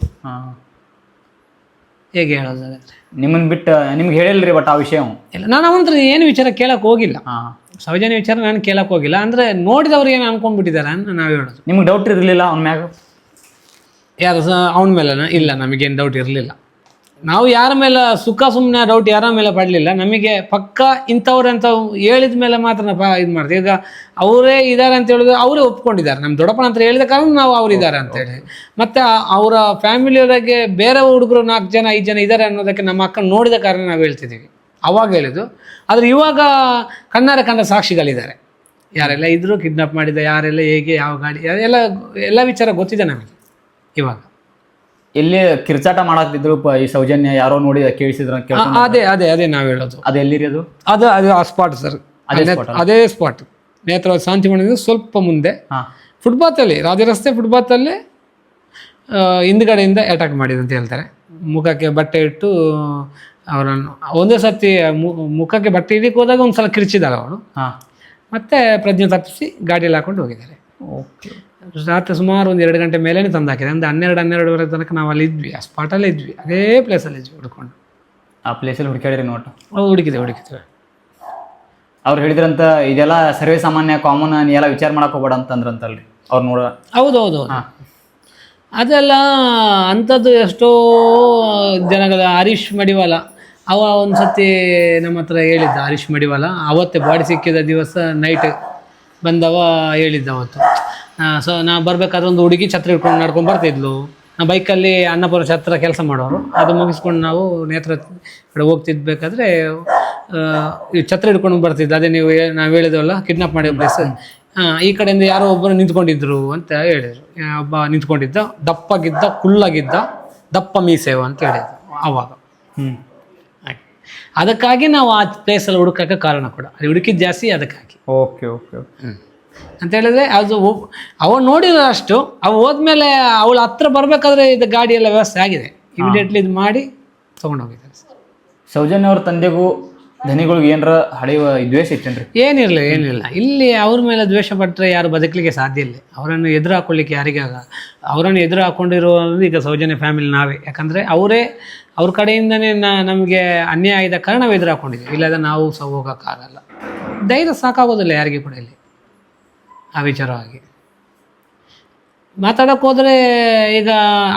ಹೇಗೆ ಹೇಳೋದು ಹಾಗಾದ್ರೆ? ನಿಮ್ಮನ್ ಬಿಟ್ಟು ನಿಮ್ಗೆ ಹೇಳಿಲ್ರಿ ಬಟ್ ಆ ವಿಷಯ ಇಲ್ಲ ನಾನು ಅವನ ಹತ್ರ ಏನು ವಿಚಾರ ಕೇಳಕ್ ಹೋಗಿಲ್ಲ. ಸೌಜನ್ಯ ವಿಚಾರ ನಾನು ಕೇಳಕ್ ಹೋಗಿಲ್ಲ. ಅಂದ್ರೆ ನೋಡಿದವ್ರು ಏನು ಅನ್ಕೊಂಡ್ಬಿಟ್ಟಿದ್ದಾರೆ ಅಂತ ನಾವು ಹೇಳೋದು. ನಿಮ್ಗೆ ಡೌಟ್ ಇರಲಿಲ್ಲ ಅವ್ನ ಮ್ಯಾಗ? ಯಾರು ಅವನ ಮೇಲೆ ಇಲ್ಲ ನಮಗೇನು ಡೌಟ್ ಇರಲಿಲ್ಲ. ನಾವು ಯಾರ ಮೇಲೆ ಸುಖ ಸುಮ್ಮನೆ ಡೌಟ್ ಯಾರ ಮೇಲೆ ಪಡಲಿಲ್ಲ ನಮಗೆ ಪಕ್ಕ ಇಂಥವ್ರಂತ ಅಂತ ಹೇಳಿದ ಮೇಲೆ ಮಾತ್ರ ನಾವು ಇದು ಮಾಡ್ತೀವಿ. ಈಗ ಅವರೇ ಇದ್ದಾರೆ ಅಂತ ಹೇಳಿದ್ರೆ ಅವರೇ ಒಪ್ಕೊಂಡಿದ್ದಾರೆ. ನಮ್ಮ ದೊಡ್ಡಪ್ಪನ ಅಂತ ಹೇಳಿದ ಕಾರಣ ನಾವು ಅವ್ರು ಇದ್ದಾರೆ ಅಂತೇಳಿ ಮತ್ತು ಅವರ ಫ್ಯಾಮಿಲಿಯವರಿಗೆ ಬೇರೆ ಹುಡುಗರು ನಾಲ್ಕು ಜನ ಐದು ಜನ ಇದ್ದಾರೆ ಅನ್ನೋದಕ್ಕೆ ನಮ್ಮ ಅಕ್ಕ ನೋಡಿದ ಕಾರಣ ನಾವು ಹೇಳ್ತಿದ್ದೀವಿ. ಅವಾಗ ಹೇಳಿದ್ದು. ಆದರೆ ಇವಾಗ ಕನ್ನಡ ಕಂಡ ಸಾಕ್ಷಿಗಳಿದ್ದಾರೆ. ಯಾರೆಲ್ಲ ಇದ್ದರೂ ಕಿಡ್ನಾಪ್ ಮಾಡಿದ ಯಾರೆಲ್ಲ ಹೇಗೆ ಯಾವ ಗಾಡಿ ಎಲ್ಲ ಎಲ್ಲ ವಿಚಾರ ಗೊತ್ತಿದೆ ನಮಗೆ ಇವಾಗ. ಎಲ್ಲಿ ಕಿರ್ಚಾಟ ಮಾಡಾಕ್ತಿದ್ರು ಪ- ಈ ಸೌಜನ್ಯ ಯಾರೋ ನೋಡಿ ಕೇಳಿಸಿದ್ರ ಆ, ಅದೇ ಅದೇ ಅದೇ ನಾವು ಹೇಳೋದು. ಅದು ಎಲ್ಲಿರಿ ಅದು? ಅದು ಅದು ಆ ಸ್ಪಾಟ್ ಸರ್ ಅದೇ ಸ್ಪಾಟ್ ನೇತ್ರ ಶಾಂತಿ ಮಠದಿಂದ ಸ್ವಲ್ಪ ಮುಂದೆ. ಹಾ. ಫುಟ್ಪಾತಲ್ಲಿ ರಾಜರಸ್ತೆ ಫುಟ್ಪಾತಲ್ಲಿ ಅಲ್ಲಿ ಹಿಂದ್ಗಡೆಯಿಂದ ಅಟ್ಯಾಕ್ ಮಾಡಿದೆ ಅಂತ ಹೇಳ್ತಾರೆ. ಮುಖಕ್ಕೆ ಬಟ್ಟೆ ಇಟ್ಟು ಅವರನ್ನು ಒಂದೇ ಸರ್ತಿ ಮು- ಮುಖಕ್ಕೆ ಬಟ್ಟೆ ಇಡಕ್ಕೆ ಹೋದಾಗ ಒಂದ್ಸಲ ಸಲ ಕಿರ್ಚಿದಾಳೆ ಅವಳು ಹಾ. ಮತ್ತೆ ಪ್ರಜ್ಞೆ ತಪ್ಪಿಸಿ ಗಾಡಿಯಲ್ಲಿ ಹಾಕೊಂಡು ಹೋಗಿದ್ದಾರೆ. ಓಕೆ. ರಾತ್ರಿ ಸುಮಾರು ಒಂದು ಎರಡು ಗಂಟೆ ಮೇಲೇ ತಂದು ಹಾಕಿದೆ. ಅಂದ್ರೆ ಹನ್ನೆರಡು ಹನ್ನೆರಡುವರೆ ತನಕ ನಾವು ಅಲ್ಲಿ ಇದ್ವಿ ಆ ಸ್ಪಾಟಲ್ಲೇ ಇದ್ವಿ. ಅದೇ ಪ್ಲೇಸಲ್ಲಿ ಇದ್ವಿ ಹುಡ್ಕೊಂಡು. ಆ ಪ್ಲೇಸಲ್ಲಿ ಹುಡುಕಾಡಿರಿ ನೋಟ್ ಅವು ಹುಡುಕಿದೆ ಹುಡುಕಿದ್ವಿ ಅವ್ರು ಹೇಳಿದ್ರಂತ ಇದೆಲ್ಲ ಸರ್ವೇ ಸಾಮಾನ್ಯ ಕಾಮನ್ ನೀ ಎಲ್ಲ ವಿಚಾರ ಮಾಡಕ್ ಹೋಗ್ಬೇಡ ಅಂತಂದ್ರಂತಲ್ರಿ? ಅವ್ರು ನೋಡ ಹೌದು ಹೌದು ಹೌದು. ಅದೆಲ್ಲ ಅಂಥದ್ದು ಎಷ್ಟೋ ಜನಗಳ ಹರೀಶ್ ಮಡಿವಾಲ. ಅವ ಒಂದು ಸತಿ ನಮ್ಮ ಹತ್ರ ಹೇಳಿದ್ದ ಹರೀಶ್ ಮಡಿವಾಲ. ಅವತ್ತೇ ಬಾಡಿ ಸಿಕ್ಕಿದ ದಿವಸ ನೈಟ್ ಬಂದವ ಹೇಳಿದ್ದ ಅವತ್ತು. ಸೊ ನಾ ಬರ್ಬೇಕಾದ್ರೆ ಒಂದು ಹುಡುಗಿ ಛತ್ರ ಹಿಡ್ಕೊಂಡು ನಡ್ಕೊಂಡು ಬರ್ತಿದ್ಲು. ನಾ ಬೈಕಲ್ಲಿ ಅನ್ನಪುರ ಛತ್ರ ಕೆಲಸ ಮಾಡೋರು. ಅದು ಮುಗಿಸ್ಕೊಂಡು ನಾವು ನೇತ್ರ ಕಡೆ ಹೋಗ್ತಿದ್ಬೇಕಾದ್ರೆ ಈ ಛತ್ರ ಹಿಡ್ಕೊಂಡು ಬರ್ತಿದ್ದೆ ಅದೇ ನೀವು ನಾವು ಹೇಳಿದ್ವಲ್ಲ ಕಿಡ್ನಾಪ್ ಮಾಡಿದ ಪ್ಲೇಸ್ ಈ ಕಡೆಯಿಂದ ಯಾರೋ ಒಬ್ಬರು ನಿಂತ್ಕೊಂಡಿದ್ರು ಅಂತ ಹೇಳಿದರು. ಒಬ್ಬ ನಿಂತ್ಕೊಂಡಿದ್ದ ದಪ್ಪಗಿದ್ದ ಕುಳ್ಳಾಗಿದ್ದ ದಪ್ಪ ಮೀಸೇವ ಅಂತ ಹೇಳಿದ್ರು ಅವಾಗ. ಹ್ಞೂ. ಅದಕ್ಕಾಗಿ ನಾವು ಆ ಪ್ಲೇಸಲ್ಲಿ ಹುಡುಕಕ್ಕೆ ಕಾರಣ ಕೂಡ. ಅಲ್ಲಿ ಹುಡುಕಿದ್ದು ಜಾಸ್ತಿ ಅದಕ್ಕಾಗಿ. ಓಕೆ ಓಕೆ ಅಂತ ಹೇಳಿದ್ರೆ ಅದು ಅವ್ ನೋಡಿರೋ ಅಷ್ಟು ಅವ ಹೋದ್ಮೇಲೆ ಅವಳ ಹತ್ರ ಬರಬೇಕಾದ್ರೆ ಇದು ಗಾಡಿ ಎಲ್ಲ ವ್ಯವಸ್ಥೆ ಆಗಿದೆ. ಇಮಿಡಿಯೇಟ್ಲಿ ಇದು ಮಾಡಿ ತೊಗೊಂಡೋಗಿದ್ದಾರೆ ಸೌಜನ್ಯ ಅವ್ರ ತಂದೆಗೂ ಧನಿಗಳಿಗೆ ಏನರ ಹಳೆಯುವ ದ್ವೇಷ ಇತ್ತೇನ್ರಿ? ಏನಿರಲಿಲ್ಲ ಏನಿಲ್ಲ ಇಲ್ಲಿ ಅವ್ರ ಮೇಲೆ ದ್ವೇಷ ಪಟ್ಟರೆ ಯಾರು ಬದುಕಲಿಕ್ಕೆ ಸಾಧ್ಯ ಇಲ್ಲ. ಅವರನ್ನು ಎದುರು ಹಾಕೊಳ್ಳಿಕ್ಕೆ ಯಾರಿಗಾಗ ಅವರನ್ನು ಎದುರು ಹಾಕೊಂಡಿರುವುದು ಈಗ ಸೌಜನ್ಯ ಫ್ಯಾಮಿಲಿ ನಾವೇ. ಯಾಕಂದರೆ ಅವರೇ ಅವ್ರ ಕಡೆಯಿಂದನೇ ನಮಗೆ ಅನ್ಯಾಯ ಆಗಿದ ಕಾರಣ ನಾವು ಎದುರು ಹಾಕೊಂಡಿದ್ದೀವಿ ಇಲ್ಲದ ನಾವು ಸಹ ಹೋಗೋಕ್ಕಾಗಲ್ಲ. ಧೈರ್ಯ ಸಾಕಾಗೋದಿಲ್ಲ ಯಾರಿಗೂ ಕೂಡ ಇಲ್ಲಿ. ಆ ವಿಚಾರವಾಗಿ ಮಾತಾಡೋಕೆ ಹೋದರೆ ಈಗ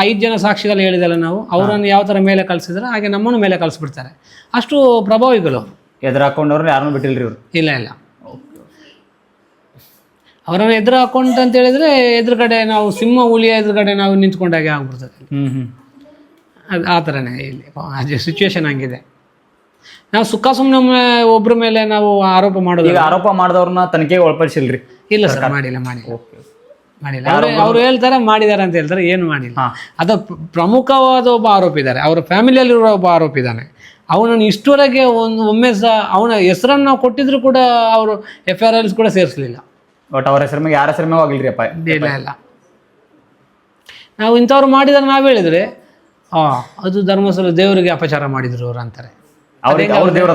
ಐದು ಜನ ಸಾಕ್ಷಿಗಳು ಹೇಳಿದಲ್ಲ ನಾವು ಅವರನ್ನು ಯಾವ ಥರ ಮೇಲೆ ಕಳಿಸಿದ್ರೆ ಹಾಗೆ ನಮ್ಮನ್ನು ಮೇಲೆ ಕಳಿಸ್ಬಿಡ್ತಾರೆ. ಅಷ್ಟು ಪ್ರಭಾವಿಗಳು. ಎದುರು ಹಾಕೊಂಡವ್ರು ಯಾರನ್ನೂ ಬಿಟ್ಟಿಲ್ರಿ ಇವ್ರು? ಇಲ್ಲ ಇಲ್ಲ. ಅವರನ್ನು ಎದುರು ಹಾಕೊಂಡು ಅಂತ ಹೇಳಿದ್ರೆ ಎದುರುಗಡೆ ನಾವು ಸಿಂಹ ಹುಲಿಯ ಎದುರುಗಡೆ ನಾವು ನಿಂತ್ಕೊಂಡಾಗೆ ಆಗ್ಬಿಡ್ತದೆ. ಹ್ಞೂ ಹ್ಞೂ ಅದು ಆ ಥರನೇ ಇಲ್ಲಿ ಸಿಚುವೇಶನ್ ಹಂಗಿದೆ. ನಾವು ಸುಖ ಸುಮ್ಮನೆ ಒಬ್ಬರ ಮೇಲೆ ನಾವು ಆರೋಪ ಮಾಡೋದು ಈಗ ಆರೋಪ ಮಾಡಿದವ್ರನ್ನ ತನಿಖೆಗೆ ಒಳಪಡಿಸಿಲ್ರಿ? ಇಲ್ಲ ಸರ್ ಮಾಡಿಲ್ಲ ಮಾಡಿಲ್ಲ. ಓಕೆ. ಮಾಡಿಲ್ಲ. ಅವ್ರು ಅವ್ರು ಹೇಳ್ತಾರೆ ಮಾಡಿದ್ದಾರೆ ಅಂತ ಹೇಳ್ತಾರೆ ಏನು ಮಾಡಿಲ್ಲ. ಅದು ಪ್ರ- ಪ್ರಮುಖವಾದ ಒಬ್ಬ ಆರೋಪಿ ಇದ್ದಾರೆ ಅವರ ಫ್ಯಾಮಿಲಿಯಲ್ಲಿರುವ ಒಬ್ಬ ಆರೋಪಿ ಇದ್ದಾನೆ ಅವನನ್ನು ಇಷ್ಟುವರೆಗೆ ಒಂದು ಒಮ್ಮೆ ಸಹ ಅವನ ಹೆಸರನ್ನು ನಾವು ಕೊಟ್ಟಿದ್ರು ಕೂಡ ಅವರು ಎಫ್ ಆರ್ ಎಲ್ಸ್ ಕೂಡ ಸೇರಿಸಲಿಲ್ಲ. ಬಟ್ ಅವರ ಹೆಸರು ಮೇಲೆ ಯಾರ ಹೆಸರು ಮೇಲೆ ಅಪ್ಪ? ಇಲ್ಲ ಇಲ್ಲ ನಾವು ಇಂಥವ್ರು ಮಾಡಿದ್ರೆ ನಾವು ಹೇಳಿದ್ರೆ ಆ ಅದು ಧರ್ಮಸ್ಥಳ ದೇವರಿಗೆ ಅಪಚಾರ ಮಾಡಿದ್ರು ಅವ್ರು ಅಂತಾರೆ. ಅವ್ರಿಗೆ ಅವ್ರ ದೇವ್ರ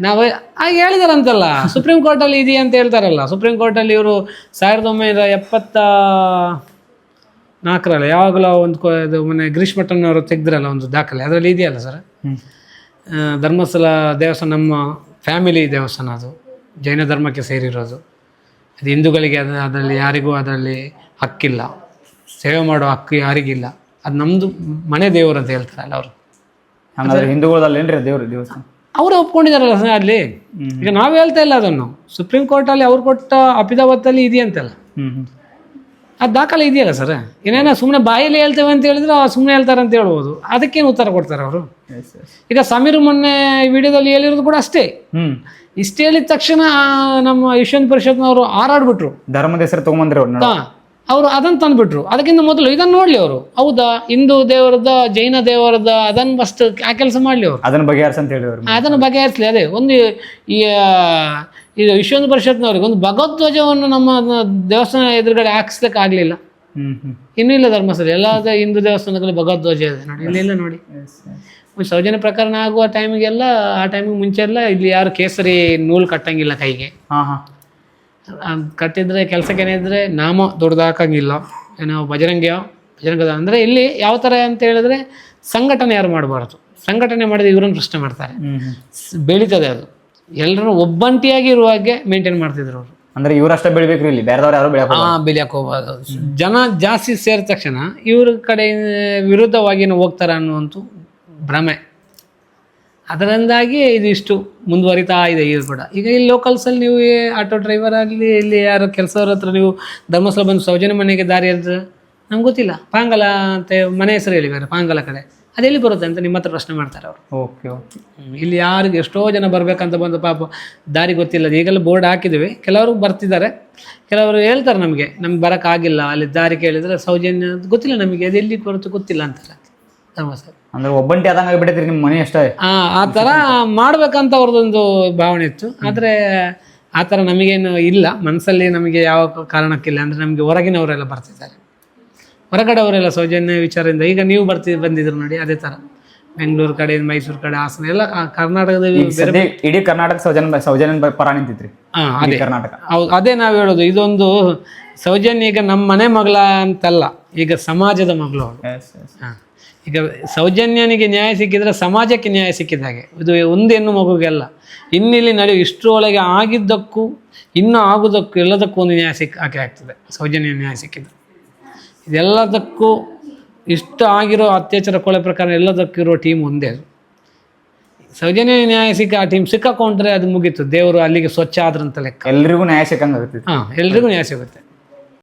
ನಾವು ಹಾಗೆ ಹೇಳಿದಾರಂತಲ್ಲ ಸುಪ್ರೀಂ ಕೋರ್ಟಲ್ಲಿ ಇದೆಯಾ ಅಂತ ಹೇಳ್ತಾರಲ್ಲ ಸುಪ್ರೀಂ ಕೋರ್ಟಲ್ಲಿ ಇವರು ಸಾವಿರದ ಒಂಬೈನೂರ ಎಪ್ಪತ್ತ ನಾಲ್ಕರಲ್ಲ ಯಾವಾಗಲೂ ಒಂದು ಮನೆ ಇದು ಮೊನ್ನೆ ಗಿರೀಶ್ ಅವರು ತೆಗೆದ್ರಲ್ಲ ಒಂದು ದಾಖಲೆ ಅದರಲ್ಲಿ ಇದೆಯಲ್ಲ ಸರ್ ಧರ್ಮಸ್ಥಳ ದೇವಸ್ಥಾನ ನಮ್ಮ ಫ್ಯಾಮಿಲಿ ದೇವಸ್ಥಾನ ಅದು ಜೈನ ಧರ್ಮಕ್ಕೆ ಸೇರಿರೋದು. ಅದು ಹಿಂದೂಗಳಿಗೆ ಅದು ಅದರಲ್ಲಿ ಯಾರಿಗೂ ಅದರಲ್ಲಿ ಹಕ್ಕಿಲ್ಲ. ಸೇವೆ ಮಾಡೋ ಹಕ್ಕು ಯಾರಿಗಿಲ್ಲ. ಅದು ನಮ್ಮದು ಮನೆ ದೇವರು ಅಂತ ಹೇಳ್ತಾರಲ್ಲ ಅವರು. ಹಂಗಾದ್ರೆ ಹಿಂದೂಗಳದಲ್ಲಿ ಏನ್ರಿ ದೇವ್ರ ದೇವಸ್ಥಾನ? ಅವರು ಒಪ್ಕೊಂಡಿದಾರಲ್ಲ ಸರ್ ಅಲ್ಲಿ? ಈಗ ನಾವು ಹೇಳ್ತಾ ಇಲ್ಲ ಅದನ್ನು. ಸುಪ್ರೀಂ ಕೋರ್ಟಲ್ಲಿ ಅವ್ರು ಕೊಟ್ಟ ಅಪಿದಾವತ್ತಲ್ಲಿ ಇದೆಯಂತಲ್ಲ. ಹ್ಮ್ ಅದು ದಾಖಲೆ ಇದೆಯಲ್ಲ ಸರ್? ಏನೇನೋ ಸುಮ್ಮನೆ ಬಾಯಲ್ಲಿ ಹೇಳ್ತೇವೆ ಅಂತ ಹೇಳಿದ್ರೆ ಸುಮ್ಮನೆ ಹೇಳ್ತಾರೆ ಅಂತ ಹೇಳ್ಬೋದು. ಅದಕ್ಕೇನು ಉತ್ತರ ಕೊಡ್ತಾರೆ ಅವರು? ಈಗ ಸಮೀರ್ ಮೊನ್ನೆ ವಿಡಿಯೋದಲ್ಲಿ ಹೇಳಿರೋದು ಕೂಡ ಅಷ್ಟೇ. ಹ್ಮ್. ಇಷ್ಟು ಹೇಳಿದ ತಕ್ಷಣ ಆ, ನಮ್ಮ ಯಶವಂತ ಪರಿಷತ್ನವರು ಹಾರಾಡ್ಬಿಟ್ರು. ಧರ್ಮದ ಹೆಸರು ತಗೊಂಬಂದ್ರಿ ಅವ್ರು ಅದನ್ನು ತಂದ್ಬಿಟ್ರು. ಅದಕ್ಕಿಂತ ಮೊದಲು ಇದನ್ನು ನೋಡ್ಲಿ ಅವರು. ಹೌದಾ? ಹಿಂದೂ ದೇವರದ ಜೈನ ದೇವರದ ಅದನ್ನು ಫಸ್ಟ್ ಆ ಕೆಲಸ ಮಾಡಲಿ ಅವರು. ಅದನ್ನು ಬಗೆಹರಿಸ ಅಂತ ಹೇಳಿದ್ರು ಅದನ್ನು ಬಗೆಹರಿಸಲಿ. ಅದೇ ಒಂದು ಈ ಇದು ವಿಶ್ವ ಪರಿಷತ್ನವ್ರಿಗೆ ಒಂದು ಭಗವಧ್ವಜವನ್ನು ನಮ್ಮ ದೇವಸ್ಥಾನ ಎದುರುಗಡೆ ಹಾಕಿಸ್ಲಿಕ್ಕೆ ಆಗಲಿಲ್ಲ ಹ್ಮ್ ಹ್ಮ್. ಇನ್ನೂ ಇಲ್ಲ ಧರ್ಮಸ್ಥಳ. ಎಲ್ಲ ಹಿಂದೂ ದೇವಸ್ಥಾನಗಳಲ್ಲಿ ಭಗವಧ್ವಜ ಇದೆ ನೋಡಿ. ಇಲ್ಲಿಲ್ಲ ನೋಡಿ. ಸೌಜನ್ಯ ಪ್ರಕರಣ ಆಗುವ ಟೈಮಿಗೆಲ್ಲ ಆ ಟೈಮಿಗೆ ಮುಂಚೆ ಎಲ್ಲ ಇಲ್ಲಿ ಯಾರು ಕೇಸರಿ ನೂಲು ಕಟ್ಟಂಗಿಲ್ಲ ಕೈಗೆ. ಹಾ ಹಾ. ಅದ್ ಕಟ್ಟಿದ್ರೆ ಕೆಲಸಕ್ಕೆ ಏನಿದ್ರೆ ನಾಮ ದೊಡ್ಡದಾಕಂಗಿಲ್ಲ. ಏನೋ ಭಜರಂಗ್ಯ ಬಜರಂಗದ ಅಂದರೆ ಇಲ್ಲಿ ಯಾವ ಥರ ಅಂತ ಹೇಳಿದ್ರೆ ಸಂಘಟನೆ ಯಾರು ಮಾಡಬಾರ್ದು. ಸಂಘಟನೆ ಮಾಡಿದ್ರೆ ಇವ್ರನ್ನ ಪ್ರಶ್ನೆ ಮಾಡ್ತಾರೆ. ಬೆಳೀತದೆ ಅದು. ಎಲ್ಲರೂ ಒಬ್ಬಂಟಿಯಾಗಿ ಇರುವ ಹಾಗೆ ಮೇಂಟೈನ್ ಮಾಡ್ತಿದ್ರು ಅವರು. ಅಂದ್ರೆ ಇವರಷ್ಟೇ ಬೆಳಿಬೇಕು ಇಲ್ಲಿ ಬೇರೆದವ್ರು ಯಾರು ಬೆಳೆಯಕ್ ಹಾ ಬೆಳೆಯಕ್ಕೆ ಹೋಗ್ಬಾರ್ದು. ಜನ ಜಾಸ್ತಿ ಸೇರಿದ ತಕ್ಷಣ ಇವ್ರ ಕಡೆ ವಿರುದ್ಧವಾಗಿ ಹೋಗ್ತಾರೆ ಅನ್ನುವಂಥ ಭ್ರಮೆ. ಅದರಿಂದಾಗಿ ಇದು ಇಷ್ಟು ಮುಂದುವರಿತಾ ಇದೆ ಇದು ಕೂಡ ಈಗ ಇಲ್ಲಿ ಲೋಕಲ್ಸಲ್ಲಿ ನೀವು ಆಟೋ ಡ್ರೈವರ್ ಆಗಲಿ ಇಲ್ಲಿ ಯಾರು ಕೆಲಸದವ್ರ ಹತ್ರ ನೀವು ಧರ್ಮಸ್ಥಳ ಬಂದು ಸೌಜನ್ಯ ಮನೆಗೆ ದಾರಿ ಹೇಳಿದ್ರೆ ನಮ್ಗೆ ಗೊತ್ತಿಲ್ಲ. ಪಾಂಗಲ ಅಂತ ಮನೆ ಹೆಸರು ಹೇಳಿ ಬೇರೆ ಪಾಂಗಲ ಕಡೆ. ಅದೆಲ್ಲಿ ಬರುತ್ತೆ ಅಂತ ನಿಮ್ಮ ಹತ್ರ ಪ್ರಶ್ನೆ ಮಾಡ್ತಾರೆ ಅವರು. Okay okay. ಇಲ್ಲಿ ಯಾರಿಗೆ ಎಷ್ಟೋ ಜನ ಬರಬೇಕಂತ ಬಂದು ಪಾಪ ದಾರಿ ಗೊತ್ತಿಲ್ಲ ಈಗೆಲ್ಲ ಬೋರ್ಡ್ ಹಾಕಿದ್ದೀವಿ. ಕೆಲವರು ಬರ್ತಿದ್ದಾರೆ. ಕೆಲವರು ಹೇಳ್ತಾರೆ ನಮಗೆ ನಮ್ಗೆ ಬರೋಕ್ಕಾಗಿಲ್ಲ ಅಲ್ಲಿ ದಾರಿ ಕೇಳಿದರೆ ಸೌಜನ್ಯ ಅಂತ ಗೊತ್ತಿಲ್ಲ ನಮಗೆ ಅದು ಎಲ್ಲಿ ಬರುತ್ತೆ ಗೊತ್ತಿಲ್ಲ ಅಂತಾರೆ. ಧರ್ಮಸ್ಥಳ. ಅಂದ್ರೆ ಒಬ್ಬಂಟಿ ಆದಂಗ ಆಗ್ಬಿಟ್ಟೈತ್ರಿ ನಿಮ್ಮ ಮನೆ ಅಷ್ಟೇ. ಆ ಆ ಥರ ಮಾಡ್ಬೇಕಂತ ಅವ್ರದ್ದೊಂದು ಭಾವನೆ ಇತ್ತು. ಆದರೆ ಆ ಥರ ನಮಗೇನು ಇಲ್ಲ. ಮನಸ್ಸಲ್ಲಿ ನಮಗೆ ಯಾವ ಕಾರಣಕ್ಕಿಲ್ಲ. ಅಂದ್ರೆ ನಮಗೆ ಹೊರಗಿನವರೆಲ್ಲ ಬರ್ತಿದ್ದಾರೆ. ಹೊರಗಡೆ ಅವರೆಲ್ಲ ಸೌಜನ್ಯ ವಿಚಾರದಿಂದ. ಈಗ ನೀವು ಬರ್ತಿ ಬಂದಿದ್ರು ನೋಡಿ ಅದೇ ಥರ ಬೆಂಗಳೂರು ಕಡೆ ಮೈಸೂರು ಕಡೆ ಹಾಸನ ಎಲ್ಲ ಕರ್ನಾಟಕದಲ್ಲಿ ಕರ್ನಾಟಕದ ಸದ್ಯ ಇಡೀ ಕರ್ನಾಟಕ ಸೌಜನ್ಯ ಸೌಜನ್ಯ ಪರ ನಿಂತಿತ್ರಿ. ಹಾಂ ಅದೇ. ಕರ್ನಾಟಕ. ಹೌದು ಅದೇ ನಾವು ಹೇಳೋದು. ಇದೊಂದು ಸೌಜನ್ಯ ಈಗ ನಮ್ಮ ಮನೆ ಮಗಳ ಅಂತಲ್ಲ. ಈಗ ಸಮಾಜದ ಮಗಳು ಅವಳು. ಹಾ. ಈಗ ಸೌಜನ್ಯನಿಗೆ ನ್ಯಾಯ ಸಿಕ್ಕಿದ್ರೆ ಸಮಾಜಕ್ಕೆ ನ್ಯಾಯ ಸಿಕ್ಕಿದ ಹಾಗೆ. ಇದು ಒಂದು ಹೆಣ್ಣು ಮಗುಗೆಲ್ಲ ಇನ್ನಿಲ್ಲಿ ನಡೆಯುವ ಇಷ್ಟರೊಳಗೆ ಆಗಿದ್ದಕ್ಕೂ ಇನ್ನೂ ಆಗುವುದಕ್ಕೂ ಎಲ್ಲದಕ್ಕೂ ಒಂದು ನ್ಯಾಯ ಸಿಕ್ಕ ಹಾಗೆ ಆಗ್ತದೆ. ಸೌಜನ್ಯ ನ್ಯಾಯ ಸಿಕ್ಕಿದ್ರೆ ಇದೆಲ್ಲದಕ್ಕೂ ಇಷ್ಟು ಆಗಿರೋ ಅತ್ಯಾಚಾರ ಕೊಳೆ ಪ್ರಕಾರ ಎಲ್ಲದಕ್ಕೂ ಇರೋ ಟೀಮ್ ಒಂದೇ ಅದು. ಸೌಜನ್ಯ ನ್ಯಾಯ ಸಿಕ್ಕ ಆ ಟೀಮ್ ಸಿಕ್ಕಾಕೊಂಡ್ರೆ ಅದು ಮುಗೀತು. ದೇವರು ಅಲ್ಲಿಗೆ ಸ್ವಚ್ಛ ಆದ್ರಂತ ಲೆಕ್ಕ. ಎಲ್ರಿಗೂ ನ್ಯಾಯ ಸಿಕ್ಕಂಗೆ ಆಗ್ತೈತಿ ಹಾಂ ಎಲ್ರಿಗೂ ನ್ಯಾಯ ಸಿಗುತ್ತೆ.